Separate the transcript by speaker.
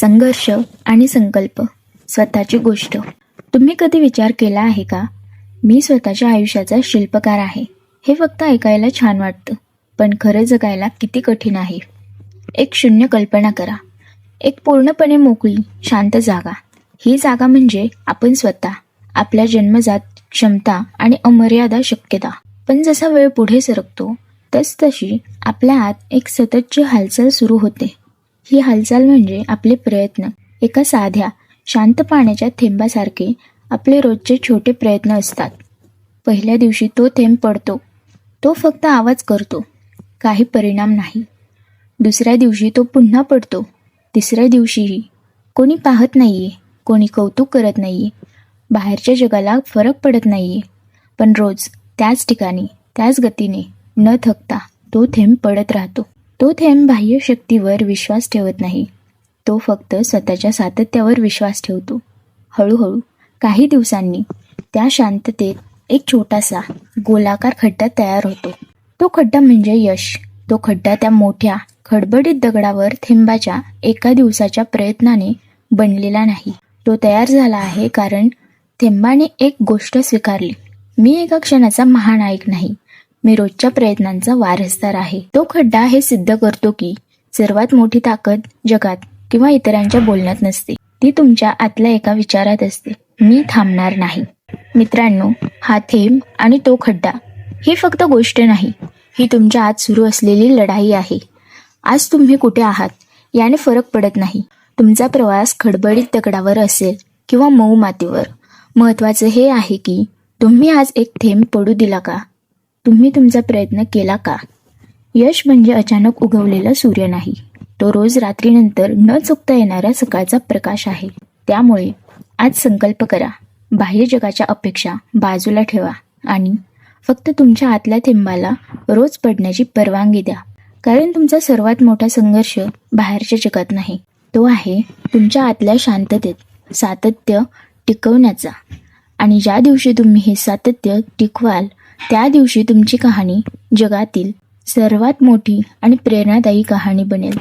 Speaker 1: संघर्ष आणि संकल्प स्वतःची गोष्ट. तुम्ही कधी विचार केला आहे का? मी स्वतःच्या आयुष्याचा शिल्पकार आहे. हे फक्त ऐकायला छान वाटतं पण खरं जगायला किती कठीण आहे. एक शून्य कल्पना करा. एक पूर्णपणे मोकळी शांत जागा. ही जागा म्हणजे आपण स्वतः आपल्या जन्मजात क्षमता आणि अमर्यादा शक्यता. पण जसा वेळ पुढे सरकतो तस तशी आपल्या आत एक सततची हालचाल सुरू होते. ही हालचाल म्हणजे आपले प्रयत्न. एका साध्या शांत पाण्याच्या थेंबासारखे आपले रोजचे छोटे प्रयत्न असतात. पहिल्या दिवशी तो थेंब पडतो. तो फक्त आवाज करतो. काही परिणाम नाही. दुसऱ्या दिवशी तो पुन्हा पडतो. तिसऱ्या दिवशीही. कोणी पाहत नाहीये. कोणी कौतुक करत नाहीये. बाहेरच्या जगाला फरक पडत नाहीये. पण रोज त्याच ठिकाणी त्याच गतीने न थकता तो थेंब पडत राहतो. तो थेंब बाह्य शक्तीवर विश्वास ठेवत नाही. तो फक्त स्वतःच्या सातत्यावर विश्वास ठेवतो. हळूहळू काही दिवसांनी त्या शांततेत एक छोटासा गोलाकार खड्डा तयार होतो. तो खड्डा म्हणजे यश. तो खड्डा त्या मोठ्या खडबडीत दगडावर थेंबाच्या एका दिवसाच्या प्रयत्नाने बनलेला नाही. तो तयार झाला आहे कारण थेंबाने एक गोष्ट स्वीकारली. मी एका क्षणाचा महानायक नाही. मी रोजच्या प्रयत्नांचा वारसदार आहे. तो खड्डा हे सिद्ध करतो की सर्वात मोठी ताकद जगात किंवा इतरांच्या बोलण्यात नसते. ती तुमच्या आतल्या एका विचारात असते. मी थांबणार नाही. मित्रांनो हा थेंब आणि तो खड्डा ही फक्त गोष्ट नाही ही तुमच्या आत सुरू असलेली लढाई आहे. आज तुम्ही कुठे आहात? याने फरक पडत नाही. तुमचा प्रवास खडबडीत दगडावर असेल किंवा मऊ मातीवर. महत्वाचं हे आहे की तुम्ही आज एक थेंब पडू दिला का? तुम्ही तुमचा प्रयत्न केला का? यश म्हणजे अचानक उगवलेला सूर्य नाही. तो रोज रात्रीनंतर न चुकता येणारा सकाळचा प्रकाश आहे. त्यामुळे आज संकल्प करा. बाह्य जगाच्या अपेक्षा बाजूला ठेवा आणि फक्त तुमच्या आतल्या थेंबाला रोज पडण्याची परवानगी द्या. कारण तुमचा सर्वात मोठा संघर्ष बाहेरच्या जगात नाही. तो आहे तुमच्या आतल्या शांततेत सातत्य टिकवण्याचा. आणि ज्या दिवशी तुम्ही हे सातत्य टिकवाल त्या दिवशी तुमची कहाणी जगातील सर्वात मोठी आणि प्रेरणादायी कहाणी बनेल.